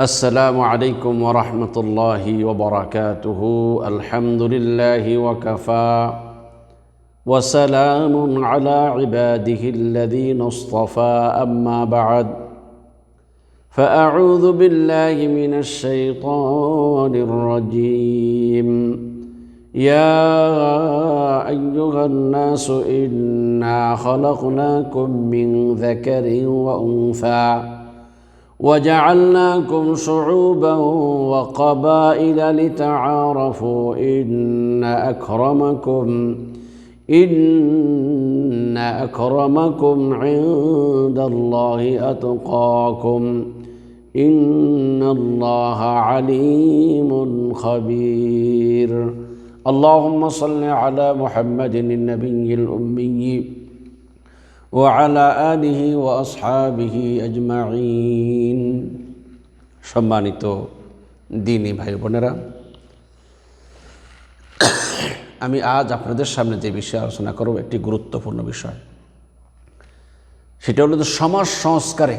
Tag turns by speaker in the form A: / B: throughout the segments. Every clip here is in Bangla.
A: السلام عليكم ورحمة الله وبركاته. الحمد لله وكفى. وسلام على عباده الذين اصطفى. أما بعد فأعوذ بالله من الشيطان الرجيم. يا أيها الناس إنا خلقناكم من ذكر وأنثى. وجعلناكم شعوبا وقبائل لتعارفوا إن أكرمكم إن أكرمكم عند الله أتقاكم إن الله عليم خبير. اللهم صل على محمد النبي الأمي. وعلى آله وأصحابه أجمعين সম্মানিত দিনী ভাই বোনেরা আমি আজ আপনাদের সামনে যে বিষয়ে আলোচনা করব একটি গুরুত্বপূর্ণ বিষয় সেটা হলো যে সমাজ সংস্কারে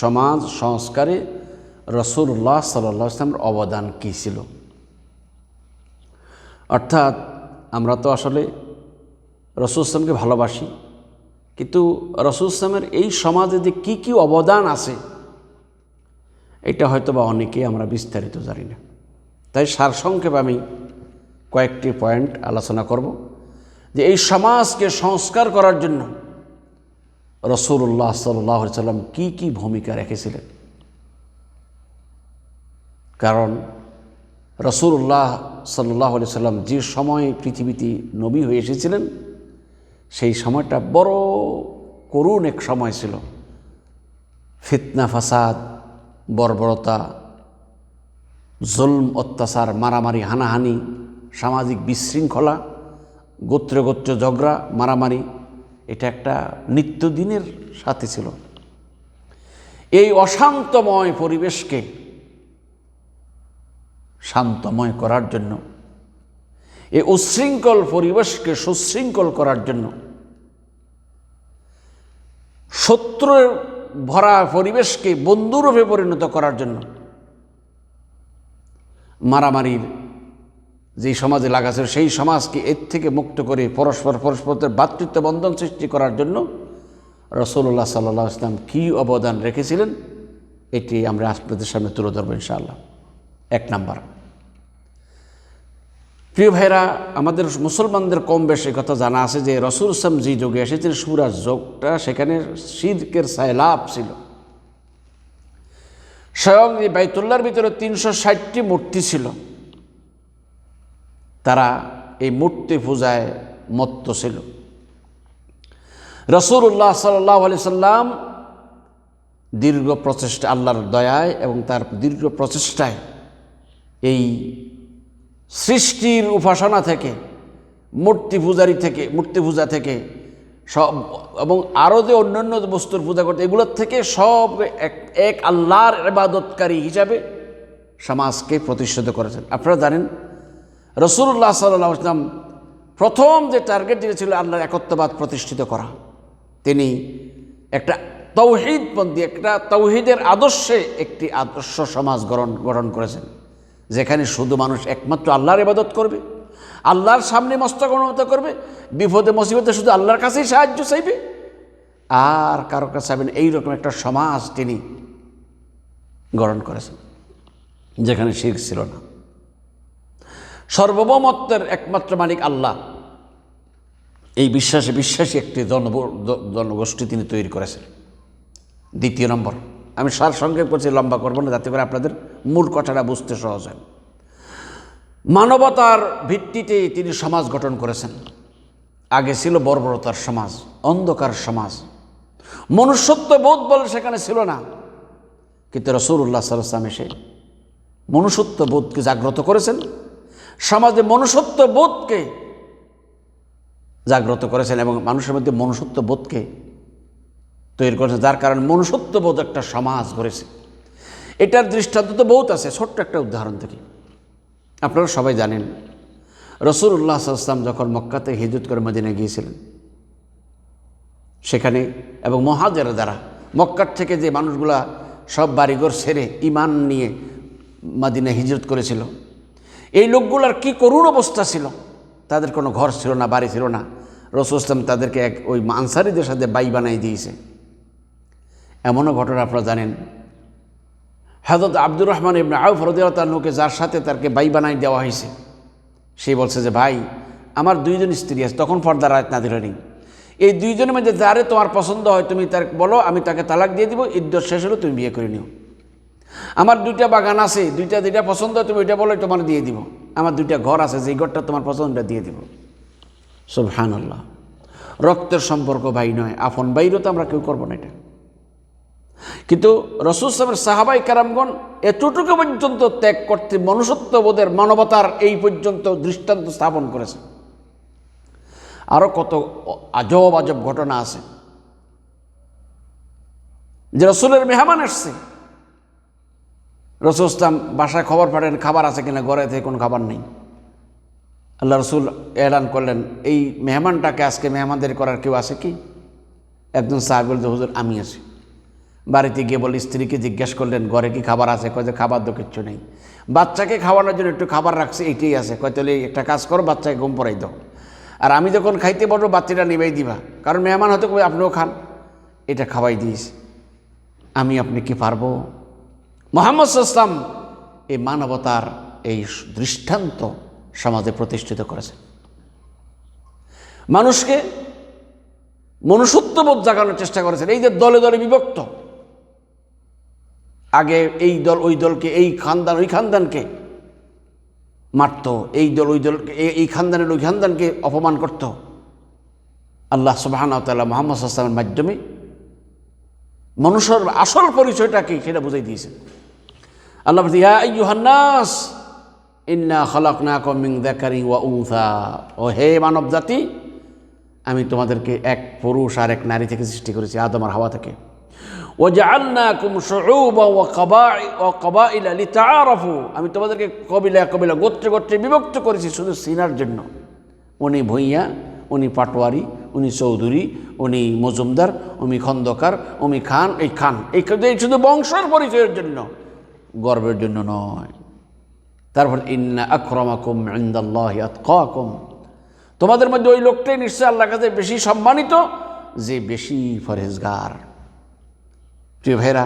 A: সমাজ সংস্কারে রসুল্লাহ সাল্লাহ ইসলামের অবদান কী ছিল অর্থাৎ আমরা তো আসলে রসুল ইসলামকে ভালোবাসি কিন্তু রসুল ইসলামের এই সমাজে যে কী কী অবদান আছে, এটা হয়তো বা অনেকেই আমরা বিস্তারিত জানি না। তাই সারসংক্ষেপ আমি কয়েকটি পয়েন্ট আলোচনা করব যে এই সমাজকে সংস্কার করার জন্য রসুল্লাহ সাল্লাহ সাল্লাম কী কী ভূমিকা রেখেছিলেন। কারণ রসুল্লাহ সাল্লাহ সাল্লাম যে সময় পৃথিবীতে নবী হয়ে এসেছিলেন সেই সময়টা বড় করুণ এক সময় ছিল। ফিতনা, ফাসাদ, বর্বরতা, জুলম, অত্যাচার, মারামারি, হানাহানি, সামাজিক বিশৃঙ্খলা, গোত্রে গোত্র ঝগড়া, মারামারি, এটা একটা নিত্যদিনের সাথে ছিল। এই অশান্তময় পরিবেশকে শান্তময় করার জন্য এই উশৃঙ্খল পরিবেশকে সুশৃঙ্খল করার জন্য। শত্রুর ভরা পরিবেশকে বন্ধুরূপে পরিণত করার জন্য মারামারির যেই সমাজে লাগাছে সেই সমাজকে এর থেকে মুক্ত করে পরস্পর পরস্পরের ভাতৃত্ব বন্ধন সৃষ্টি করার জন্য রসুল্লাহ সাল্লাহ ইসলাম কী অবদান রেখেছিলেন, এটি আমরা আপনাদের সামনে তুলে ধরবো ইনশাআল্লাহ। এক নাম্বার। প্রিয় ভাইরা আমাদের মুসলমানদের কম বেশি কথা জানা আছে যে রসুল ইসলাম যে যোগে এসেছেন, সুরাজ যোগটা সেখানে শীতকের সায়লাভ ছিল। স্বয়ং এই বাইতুল্লার ভিতরে তিনশো ষাটটি মূর্তি ছিল। তারা এই মূর্তি পূজায় মত্ত ছিল। রসুল্লাহ সাল্লাহ আলি সাল্লাম দীর্ঘ প্রচেষ্টা, আল্লাহর দয়ায় এবং তার দীর্ঘ প্রচেষ্টায় এই সৃষ্টির উপাসনা থেকে, মূর্তি পূজারি থেকে, মূর্তি পূজা থেকে, সব এবং আরও যে অন্যান্য বস্তুর পূজা করতে, এগুলোর থেকে সব এক এক আল্লাহর ইবাদতকারী হিসাবে সমাজকে প্রতিষ্ঠিত করেছেন। আপনারা জানেন রসুল্লাহ সাল্লাহ ইসলাম প্রথম যে টার্গেট যেটা ছিল আল্লাহর একত্ববাদ প্রতিষ্ঠিত করা, তিনি একটা তৌহিদপন্থী একটা তৌহিদের আদর্শে একটি আদর্শ সমাজ গঠন গঠন করেছেন। যেখানে শুধু মানুষ একমাত্র আল্লাহর ইবাদত করবে, আল্লাহর সামনে মস্তক করবে, বিপদে মুসিবতে শুধু আল্লাহর কাছেই সাহায্য চাইবে। আর কারও কাছে চাইবেন, এইরকম একটা সমাজ তিনি গঠন করেছেন, যেখানে শির ছিল না। সর্বভৌমত্বের একমাত্র মালিক আল্লাহ। এই বিশ্বাসে বিশ্বাসী একটি জন জনগোষ্ঠী তিনি তৈরি করেছেন। দ্বিতীয় নম্বর। আমি সার সঙ্গে করছি, লম্বা করব না, যাতে করে আপনাদের মূল কথাটা বুঝতে সহজ হয়। মানবতার ভিত্তিতে তিনি সমাজ গঠন করেছেন। আগে ছিল বর্বরতার সমাজ, অন্ধকার সমাজ। মনুষ্যত্ব বোধ বলে সেখানে ছিল না। কিন্তু রসুল্লাহ সাল্লাম এসে মনুষ্যত্ব বোধকে জাগ্রত করেছেন। সমাজে মনুষ্যত্ব বোধকে জাগ্রত করেছেন এবং মানুষের মধ্যে মনুষ্যত্ব বোধকে তৈরি করেছে, যার কারণে মনুষ্যত্ববোধ একটা সমাজ গড়েছে। এটার দৃষ্টান্ত তো বহুত আছে, ছোট্ট একটা উদাহরণ থেকে আপনারা সবাই জানেন, রসুল্লাহ সাল্লাম যখন মক্কাতে হিজুত করে মদিনে গিয়েছিলেন, সেখানে এবং মহাজের দ্বারা মক্কার থেকে যে মানুষগুলা সব বাড়িঘর সেরে ইমান নিয়ে মাদিনা হিজরত করেছিল, এই লোকগুলোর কি করুণ অবস্থা ছিল? তাদের কোনো ঘর ছিল না, বাড়ি ছিল না। রসুল ইসলাম তাদেরকে এক ওই আনসারিদের সাথে বাই বানাই দিয়েছে। এমনও ঘটনা আপনারা জানেন। হজরত আব্দুর রহমান ইবনে আউফ রদিয়ালকে যার সাথে তারকে বাই বানাই দেওয়া হয়েছে, সে বলছে যে, ভাই, আমার দুইজন স্ত্রী আছে, তখন পর্দার আয়াত না দিলেনি এই দুইজনের মধ্যে যারে তোমার পছন্দ হয়, তুমি তার বলো, আমি তাকে তালাক দিয়ে দিব ইদ্যত শেষ হলে তুমি বিয়ে করে নিও। আমার দুইটা বাগান আছে, দুইটা দুইটা পছন্দ হয় তুমি ওইটা বলো তোমার দিয়ে দিব। আমার দুইটা ঘর আছে, যেই ঘরটা তোমার পছন্দটা দিয়ে দিব। সুবহান আল্লাহ রক্তের সম্পর্ক ভাই নয়, আপন বাইরও তো আমরা কেউ করব না এটা। কিন্তু রসুল সাহেবের সাহাবাই কারামগণ এতটুকু পর্যন্ত ত্যাগ করতে মনুষ্যত্ববোধের মানবতার এই পর্যন্ত দৃষ্টান্ত স্থাপন করেছে আরও কত আজব আজব ঘটনা আছে। যে রসুলের মেহমান আসছে রসুল ইসলাম বাসায় খবর পাঠান, খাবার আছে কিনা, ঘরে থেকে কোনো খাবার নেই। আল্লাহ রসুল এলান করলেন, এই মেহমানটাকে আজকে মেহমানদের করার কেউ আছে কি? একজন সাহেব হুজুর, আমি আছি। বাড়িতে গিয়ে বলে স্ত্রীকে জিজ্ঞেস করলেন, ঘরে কি খাবার আছে? কয় খাবার তো কিচ্ছু নেই। বাচ্চাকে খাওয়ানোর জন্য একটু খাবার রাখছে, এইটাই আছে। কয়, তাহলে একটা কাজ করো, বাচ্চাকে ঘুম পড়াই দাও। আর আমি যখন খাইতে পারব বাচ্চাটা নিবাই দিবা। কারণ মেহমান হয়তো কবে আপনিও খান। এটা খাওয়াই দিস। আমি আপনি কি পারব? মোহাম্মদ ইসলাম এই মানবতার এই দৃষ্টান্ত সমাজে প্রতিষ্ঠিত করেছে মানুষকে মনুষ্যত্ববোধ জাগানোর চেষ্টা করেছেন। এই যে দলে দলে বিভক্ত আগে এই দল, ওই দলকে, এই খানদান, ওই খানদানকে মারত, এই দল, ওই দলকে এই- খানদানের ওই খানদানকে অপমান করত। আল্লাহ সুবাহান তাল্লাহ মোহাম্মদ আসলামের মাধ্যমে মানুষের আসল পরিচয়টা কি সেটা বুঝাই দিয়েছেন। আল্লাহ আইয়ুহান্নাস ইন্না খলাকনাকুম মিন যাকারিন ওয়া উনসা। ও হে মানব জাতি আমি তোমাদেরকে এক পুরুষ আর এক নারী থেকে সৃষ্টি করেছি, আদম আর হাওয়া থেকে। ও জাআলনাকুম শুউবা ওয়া কবাই আমি তোমাদেরকে কবিলা কবিলা গোত্রে গোত্রে বিভক্ত করেছি শুধু সিনার জন্য। উনি ভূঁইয়া, উনি পাটোয়ারি, উনি চৌধুরী, উনি মজুমদার, উনি খন্দকার, উনি খান, এই খান। এই শুধু বংশের পরিচয়ের জন্য, গর্বের জন্য নয়। তারপর ইন্না আক্রমাকুম ইন্দাল্লাহ আতকাকুম। তোমাদের মধ্যে ওই লোকটাই নিশ্চয় আল্লাহর কাছে বেশি সম্মানিত, যে বেশি ফরেজগার প্রিয় ভাইরা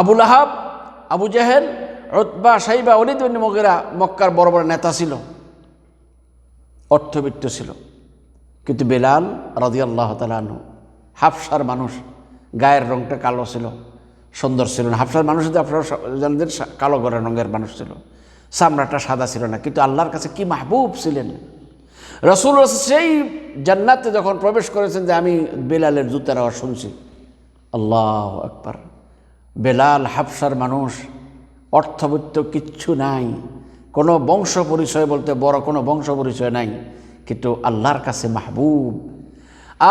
A: আবুল আহাব আবু জাহেল রতবা সাইবা অলিদ মগেরা মক্কার বড় বড় নেতা ছিল, অর্থবিত্ত ছিল। কিন্তু বেলাল রাদিয়াল্লাহ তালানু হাফসার মানুষ, গায়ের রংটা কালো ছিল, সুন্দর ছিল না। হাফসার মানুষ যদি আপনারা কালো গড়ের রঙের মানুষ ছিল, চামড়াটা সাদা ছিল না। কিন্তু আল্লাহর কাছে কি মাহবুব ছিলেন? রসুল সেই জান্নাতে যখন প্রবেশ করেছেন যে আমি বেলালের জুতার শুনছি আল্লাহ আকবার। বেলাল হাফসার মানুষ অর্থবিত্ত কিচ্ছু নাই। কোনো বংশ পরিচয় বলতে বড় কোনো বংশ পরিচয় নাই, কিন্তু আল্লাহর কাছে মাহবুব।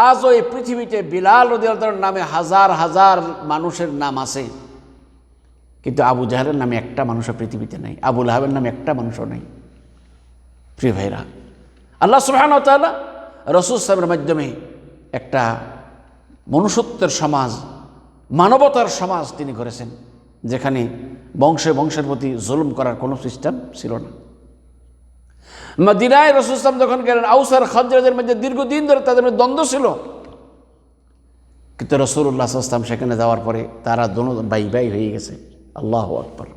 A: আজ ওই পৃথিবীতে বিলাল রদিয়ার নামে হাজার হাজার মানুষের নাম আছে। কিন্তু আবু জাহেলের নামে একটা মানুষও পৃথিবীতে নেই আবুল আহাবের নামে একটা মানুষও নেই। প্রিয় ভাইরা, আল্লাহ তাআলা রসুল সাহেবের মাধ্যমে একটা মনুষ্যত্বের সমাজ, মানবতার সমাজ তিনি করেছেন, যেখানে বংশে বংশের প্রতি জুলুম করার কোনো সিস্টেম ছিল না। মদিনায় রসুল ইসলাম যখন গেলেন আউসার খজরাজের মধ্যে দীর্ঘদিন ধরে তাদের মধ্যে দ্বন্দ্ব ছিল। কিন্তু রসুল্লাহ ইসলাম সেখানে যাওয়ার পরে তারা দোনো বাই বাই হয়ে গেছে। আল্লাহ আকবর।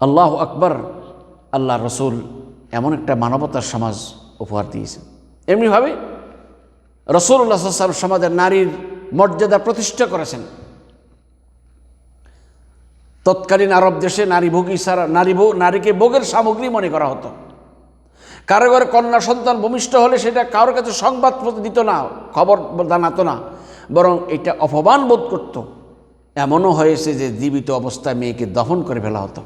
A: আল্লাহ আকবর, আল্লাহ রসুল এমন একটা মানবতার সমাজ উপহার দিয়েছেন। এমনিভাবে রসুল্লাহ সাল্লাম সমাজের নারীর মর্যাদা প্রতিষ্ঠা করেছেন। তৎকালীন আরব দেশে নারী ভোগী ছাড়া নারী নারীকে ভোগের সামগ্রী মনে করা হতো। কারও ঘরে কন্যা সন্তান ভূমিষ্ঠ হলে সেটা কারোর কাছে সংবাদ দিত না, খবর জানাতো না, বরং এটা অপমান বোধ করত। এমনও হয়েছে যে জীবিত অবস্থায় মেয়েকে দফন করে ফেলা হতো।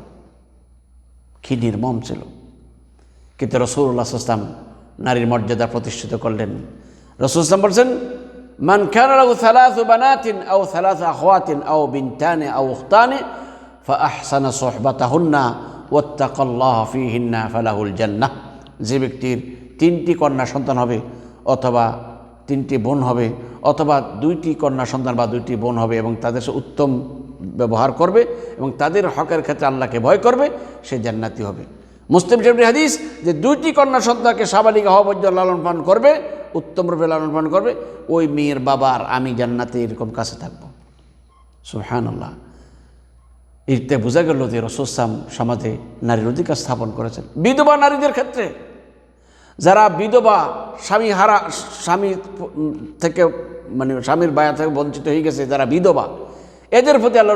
A: কি নির্মম ছিল। কিন্তু রসুল্লাহ ইসলাম নারীর মর্যাদা প্রতিষ্ঠিত করলেন। রসুল ইসলাম বলছেন, মান সালাসু বানাতিন আও সালাসু আখওয়াতিন আও বিনতানে আও উখতানে, ফাআহসানা সুহবাতাহুন্না ওয়াত্তাকাল্লাহ ফীহিন্না ফালাহুল জান্নাহ। যে ব্যক্তির তিনটি কন্যা সন্তান হবে অথবা তিনটি বোন হবে অথবা দুইটি কন্যা সন্তান বা দুইটি বোন হবে এবং তাদের উত্তম ব্যবহার করবে এবং তাদের হকের ক্ষেত্রে আল্লাহকে ভয় করবে, সে জান্নাতি হবে। মুসলিম শরীফের হাদিস যে দুইটি কন্যা সন্তানকে সাবালিকা হওয়া পর্যন্ত লালন পালন করবে উত্তম রূপে লালন পালন করবে, ওই মেয়ের বাবার আমি জান্নাতে এরকম কাছে থাকব। সুহান আল্লাহ এতে বোঝা গেল যে রসুসাম সমাজে নারীর অধিকার স্থাপন করেছেন। বিধবা নারীদের ক্ষেত্রে, যারা বিধবা স্বামী হারা, স্বামী থেকে মানে স্বামীর বায়া থেকে বঞ্চিত হয়ে গেছে, যারা বিধবা, এদের প্রতি আল্লাহ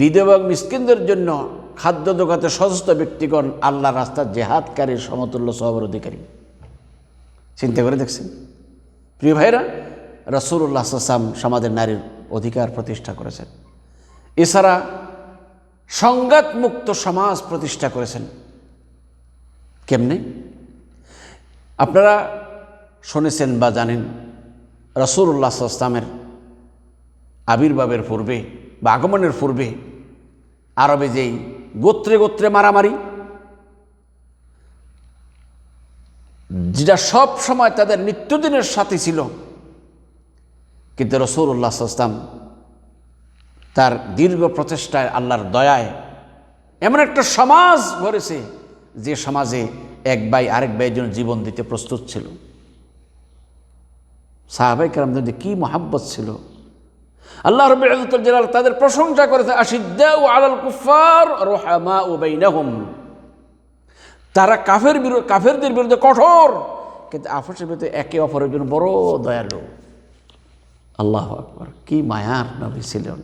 A: বিধবা মিসকিনদের জন্য খাদ্য দোকাতে সশস্ত্র ব্যক্তিগণ আল্লাহ রাস্তার জেহাদকারীর সমতুল্য, সহবর অধিকারী। চিন্তা করে দেখছেন? প্রিয় ভাইরা রসুল্লাহ সাসাম সমাজের নারীর অধিকার প্রতিষ্ঠা করেছেন। এছাড়া সংঘাতমুক্ত সমাজ প্রতিষ্ঠা করেছেন। কেমনে? আপনারা শুনেছেন বা জানেন রসুল্লাহ সাল্লামের আবির্ভাবের পূর্বে বা আগমনের পূর্বে আরবে যেই গোত্রে গোত্রে মারামারি। যেটা সব সময় তাদের নিত্যদিনের সাথে ছিল। কিন্তু রসৌল্লাহ সাল্লাম তার দীর্ঘ প্রচেষ্টায় আল্লাহর দয়ায় এমন একটা সমাজ গড়েছে, যে সমাজে এক ভাই আরেক ভাইয়ের জন্য জীবন দিতে প্রস্তুত ছিল। সাহাবাই কালামদের মধ্যে কী মহাব্বত ছিল? আল্লাহ রবি জালাল তাদের প্রশংসা করেছে আশিদ্দা আলাল কুফার রোহামা তারা কাফের বিরুদ্ধে কাফেরদের বিরুদ্ধে কঠোর, কিন্তু আপসের বিরুদ্ধে একে অপরের জন্য বড় দয়ালু। আল্লাহ আকবর, কি মায়ার নবী ছিলেন,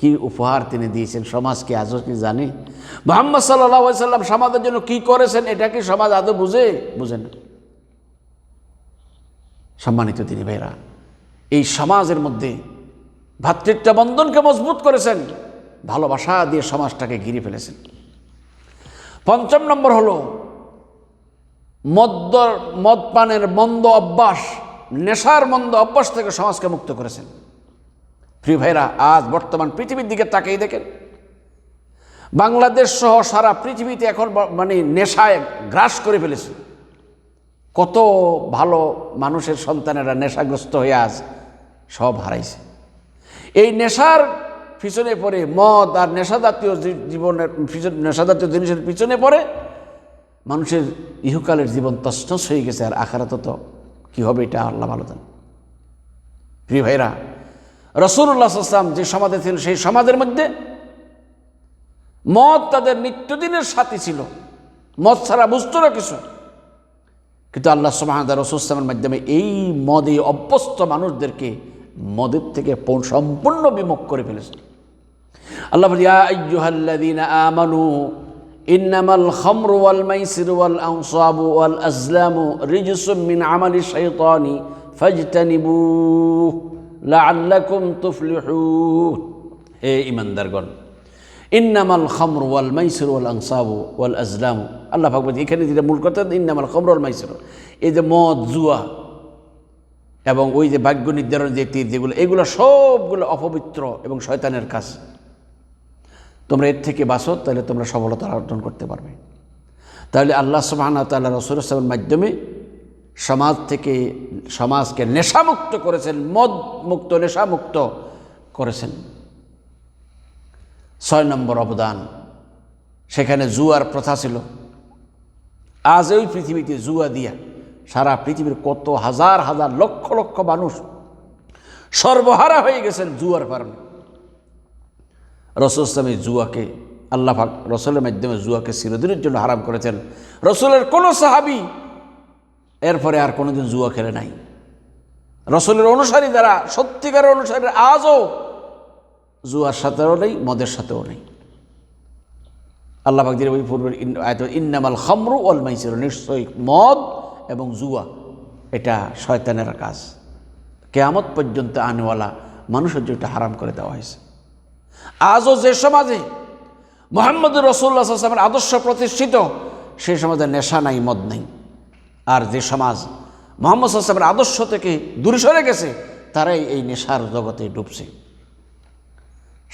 A: কি উপহার তিনি দিয়েছেন সমাজকে আজও কি জানে? মোহাম্মদ সাল্লাহ সাল্লাম সমাজের জন্য কি করেছেন, এটা কি সমাজ আদৌ বুঝে? বুঝে না। সম্মানিত তিনি ভাইরা এই সমাজের মধ্যে বন্ধনকে মজবুত করেছেন। ভালোবাসা দিয়ে সমাজটাকে ঘিরে ফেলেছেন। পঞ্চম নম্বর হলো, মদ্য মদ পানের মন্দ অভ্যাস, নেশার মন্দ অভ্যাস থেকে সমাজকে মুক্ত করেছেন। প্রিয় ভাইরা, আজ বর্তমান পৃথিবীর দিকে তাকেই দেখেন। বাংলাদেশ সহ সারা পৃথিবীতে এখন মানে নেশায় গ্রাস করে ফেলেছে। কত ভালো মানুষের সন্তানেরা নেশাগ্রস্ত হয়ে আজ সব হারাইছে। এই নেশার পিছনে পড়ে মদ আর নেশা নেশাজাতীয় জীবনের নেশাজাতীয় জিনিসের পিছনে পড়ে, মানুষের ইহকালের জীবন তছনছ হয়ে গেছে আর আখারাত তো কী হবে এটা আল্লাহ ভালো জান। প্রিয় ভাইরা রসুল্লাহ আসলাম যে সমাজে ছিল সেই সমাজের মধ্যে মদ তাদের নিত্যদিনের সাথী ছিল। মদ ছাড়া বুঝতো না কিছু। কিন্তু আল্লাহ সুমাহাদা রসুলামের মাধ্যমে এই মদে অভ্যস্ত মানুষদেরকে মদের থেকে সম্পূর্ণ বিমুখ করে ফেলেছে। আল্লাহ বলি আমানু, ইন্নামাল খামরু ওয়াল মাইসির ওয়াল আনসাবু আজলামু রিজসুম মিন আমালি শাইতানি ফাজতানিবু লাআল্লাকুম তুফলিহুন। হে ইমানদারগণ ইন্নামাল খামর ওয়াল মাইসির ওয়াল আনসাবু ওয়াল আজলামু। আল্লাহ ভাগবত এখানে যেটা মূল কথা, ইন্নামাল খামর ওয়াল মাইসির। এই যে মদ, জুয়া এবং ওই যে ভাগ্য নির্ধারণ যে তীর যেগুলো, এগুলো সবগুলো অপবিত্র এবং শয়তানের কাজ। তোমরা এর থেকে বাঁচো, তাহলে তোমরা সফলতা অর্জন করতে পারবে। তাহলে আল্লাহ সুবাহানা তাল্লাহ রসুলের মাধ্যমে সমাজ থেকে, সমাজকে নেশামুক্ত করেছেন মদ মুক্ত নেশামুক্ত করেছেন। ছয় নম্বর অবদান, সেখানে জুয়ার প্রথা ছিল। আজ ওই পৃথিবীতে জুয়া দিয়া সারা পৃথিবীর কত হাজার হাজার, লক্ষ লক্ষ মানুষ সর্বহারা হয়ে গেছেন জুয়ার কারণে। রসুল ইসলামী জুয়াকে, আল্লাহ পাক রসুলের মাধ্যমে জুয়াকে চিরদিনের জন্য হারাম করেছেন। রসুলের কোনো সাহাবি এরপরে আর কোনোদিন জুয়া খেলে নাই। রসুলের অনুসারী যারা সত্যিকারের অনুসারী আজও জুয়ার সাথেও নেই, মদের সাথেও নেই। আল্লাহ পাক ওই পূর্বের ইন্নামাল খামরু ওয়াল মাইসির নিশ্চয়ই মদ এবং জুয়া, এটা শয়তানের কাজ। কেয়ামত পর্যন্ত আনেওয়ালা মানুষের জন্য হারাম করে দেওয়া হয়েছে। আজও যে সমাজে মোহাম্মদ রসুল্লাহ আসলামের আদর্শ প্রতিষ্ঠিত, সেই সমাজে নেশা নাই, মদ নাই। আর যে সমাজ মোহাম্মদ আসলামের আদর্শ থেকে দূরে সরে গেছে, তারাই এই নেশার জগতে ডুবছে।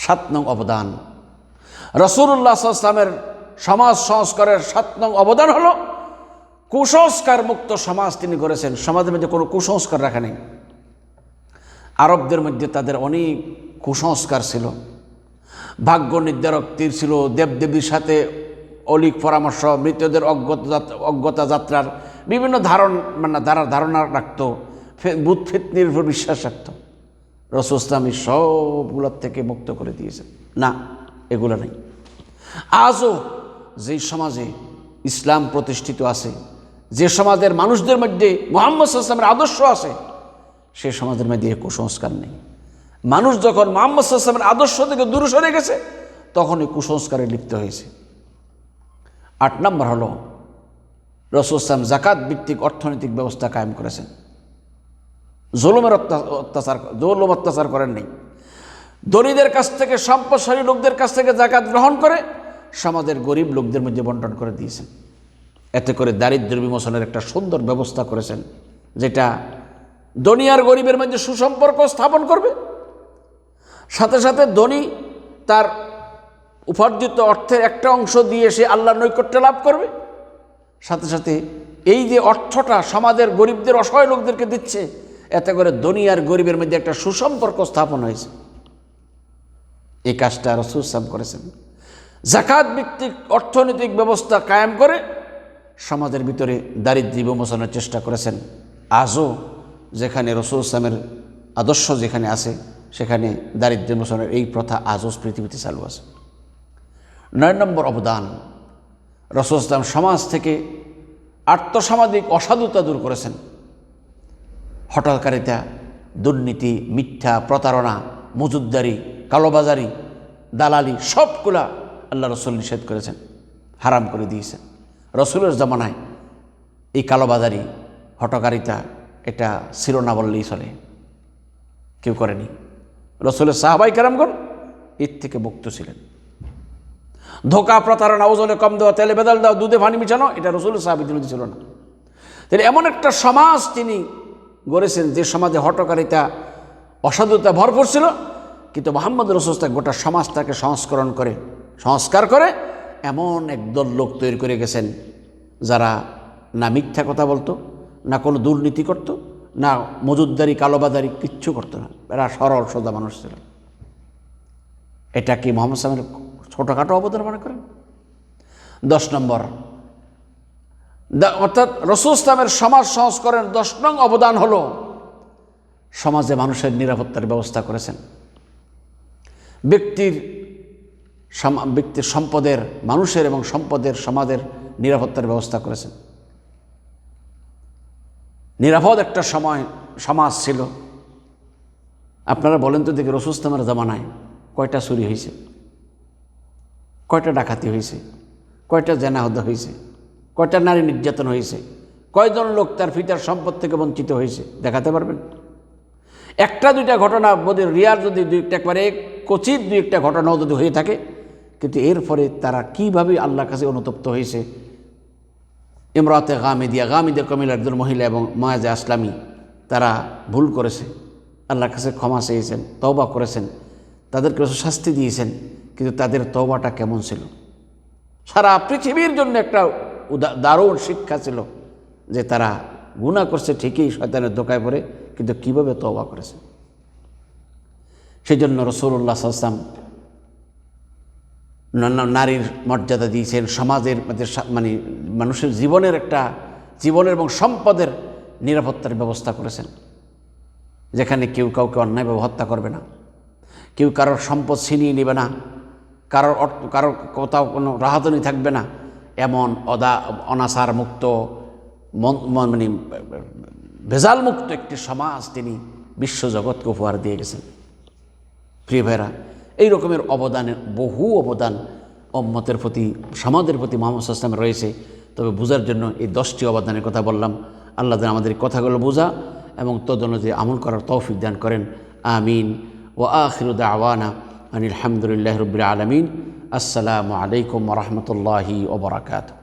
A: সাত নং অবদান। রসুল্লাহ আসলামের সমাজ সংস্কারের সাত নং অবদান হলো কুসংস্কার মুক্ত সমাজ তিনি করেছেন সমাজের মধ্যে কোনো কুসংস্কার রাখা নেই। আরবদের মধ্যে তাদের অনেক কুসংস্কার ছিল। ভাগ্য নির্ধারক তীর ছিল। দেবদেবীর সাথে অলিক পরামর্শ, মৃতদের অজ্ঞতা অজ্ঞতা যাত্রার বিভিন্ন ধারণ মানে ধারা, ধারণা রাখত। বুধ ফিতনির উপর বিশ্বাস রাখত। রসুল সবগুলোর থেকে মুক্ত করে দিয়েছে না, এগুলো নেই। আজও যেই সমাজে ইসলাম প্রতিষ্ঠিত আছে যে সমাজের মানুষদের মধ্যে মোহাম্মদ ইসলামের আদর্শ আছে, সে সমাজের মধ্যে কুসংস্কার নেই। মানুষ যখন মোহাম্মদ ইসলামের আদর্শ থেকে দূরে সরে গেছে, তখন এই কুসংস্কারে লিপ্ত হয়েছে। আট নম্বর হলো, রসুল ইসলাম জাকাত ভিত্তিক অর্থনৈতিক ব্যবস্থা কায়েম করেছেন। জুলুমের অত্যা- অত্যাচার, জুলুম অত্যাচার করেন নেই। ধনীদের কাছ থেকে, সম্পদশালী লোকদের কাছ থেকে জাকাত গ্রহণ করে সমাজের গরিব লোকদের মধ্যে বন্টন করে দিয়েছেন। এতে করে দারিদ্র্য বিমোচনের একটা সুন্দর ব্যবস্থা করেছেন, যেটা ধনী গরিবের মধ্যে সুসম্পর্ক স্থাপন করবে। সাথে সাথে ধনী তার উপার্জিত অর্থের একটা অংশ দিয়ে সে আল্লাহ নৈকট্য লাভ করবে। সাথে সাথে এই যে অর্থটা সমাজের গরিবদের, অসহায় লোকদেরকে দিচ্ছে, এতে করে ধনী আর গরিবের মধ্যে একটা সুসম্পর্ক স্থাপন হয়েছে। এই কাজটা রসুল সাম করেছেন। জাকাত ভিত্তিক অর্থনৈতিক ব্যবস্থা কায়েম করে সমাজের ভিতরে দারিদ্র্য বিমোচনের চেষ্টা করেছেন। আজও যেখানে রসুল ইসলামের আদর্শ যেখানে আছে, সেখানে দারিদ্র্য বিমোচনের এই প্রথা আজও পৃথিবীতে চালু আছে। নয় নম্বর অবদান, রসুল ইসলাম সমাজ থেকে আর্থসামাজিক অসাধুতা দূর করেছেন। হঠাৎকারিতা, দুর্নীতি, মিথ্যা, প্রতারণা, মজুদদারি, কালোবাজারি, দালালি, সবগুলা আল্লাহ রসুল নিষেধ করেছেন, হারাম করে দিয়েছেন। রসুলের জমানায় এই কালোবাজারি, হটকারিতা এটা ছিল না বললেই চলে। কেউ করেনি। রসুলের সাহাবাই কেরামগণ এর থেকে মুক্ত ছিলেন। ধোকা, প্রতারণা, ওজনে কম দেওয়া, তেলে বেদাল দেওয়া, দুধে পানি মিশানো, এটা রসুলের সাহাবিদের মধ্যে ছিল না। তাহলে এমন একটা সমাজ তিনি গড়েছেন যে সমাজে হটকারিতা, অসাধুতা ভরপুর ছিল, কিন্তু মোহাম্মদ রসুস্তা গোটা সমাজটাকে সংস্করণ করে, সংস্কার করে এমন একদল লোক তৈরি করে গেছেন যারা না মিথ্যা কথা বলতো, না কোনো দুর্নীতি করতো, না মজুদদারি কালোবাদারি কিচ্ছু করতো না। এরা সরল, সোজা মানুষ ছিল। এটা কি মোহাম্মদ সালামের ছোটোখাটো অবদান মনে করেন? দশ নম্বর। অর্থাৎ রসুল ইসলামের সমাজ সংস্করণের দশ নং অবদান হলো সমাজে মানুষের নিরাপত্তার ব্যবস্থা করেছেন। ব্যক্তির ব্যক্তির সম্পদের, মানুষের এবং সম্পদের, সমাজের নিরাপত্তার ব্যবস্থা করেছেন। নিরাপদ একটা সময়, সমাজ ছিল। আপনারা বলেন তো দেখি রসুল ইসলামের জামানায় কয়টা চুরি হয়েছে? কয়টা ডাকাতি হয়েছে? কয়টা জেনাহদা হয়েছে? কয়টা নারী নির্যাতন হয়েছে? কয়জন লোক তার পিতার সম্পদ থেকে বঞ্চিত হয়েছে? দেখাতে পারবেন? একটা দুইটা ঘটনা বোধহয় রিয়ার যদি দুই একটা একবারে কচিত দুই একটা ঘটনাও যদি হয়ে থাকে কিন্তু এরপরে তারা কীভাবে আল্লাহর কাছে অনুতপ্ত হয়েছে? ইমরাতে গামিদিয়া গামিদে কমিল একজন মহিলা এবং মায়াজে আসলামী, তারা ভুল করেছে। আল্লাহর কাছে ক্ষমা চেয়েছেন, তওবা করেছেন। তাদেরকে শাস্তি দিয়েছেন, কিন্তু তাদের তওবাটা কেমন ছিল? সারা পৃথিবীর জন্য একটা দারুণ শিক্ষা ছিল যে তারা গুণা করছে ঠিকই, শয়তানের দোকায় পড়ে, কিন্তু কীভাবে তওবা করেছে? সেই জন্য রসুল্লাহ আসলাম নারীর মর্যাদা দিয়েছেন, সমাজের মানে মানুষের জীবনের একটা, জীবনের এবং সম্পদের নিরাপত্তার ব্যবস্থা করেছেন। যেখানে কেউ কাউকে অন্যায়ভাবে হত্যা করবে না। কেউ কারোর সম্পদ ছিনিয়ে নেবে না। কারোর অর্থ, কারোর কোথাও কোনো রাহাতনি থাকবে না। এমন অদা, অনাচার মুক্ত মানে ভেজাল মুক্ত একটি সমাজ তিনি বিশ্বজগৎকে উপহার দিয়ে গেছেন। প্রিয় ভাইরা এই রকমের অবদানের বহু অবদান অম্মতের প্রতি, সমাজের প্রতি মোহাম্মদ ইসলামের রয়েছে। তবে বোঝার জন্য এই দশটি অবদানের কথা বললাম। আল্লাহ যেন আমাদের কথাগুলো বোঝা এবং তদনুযায়ী আমল করার তৌফিক দান করেন। আমিন। ও আখিরুদ আওয়ানা আনিল হামদুলিল্লাহ রবিল আলমিন। আসসালামু আলাইকুম রহমতুল্লাহি ওবরাকাতু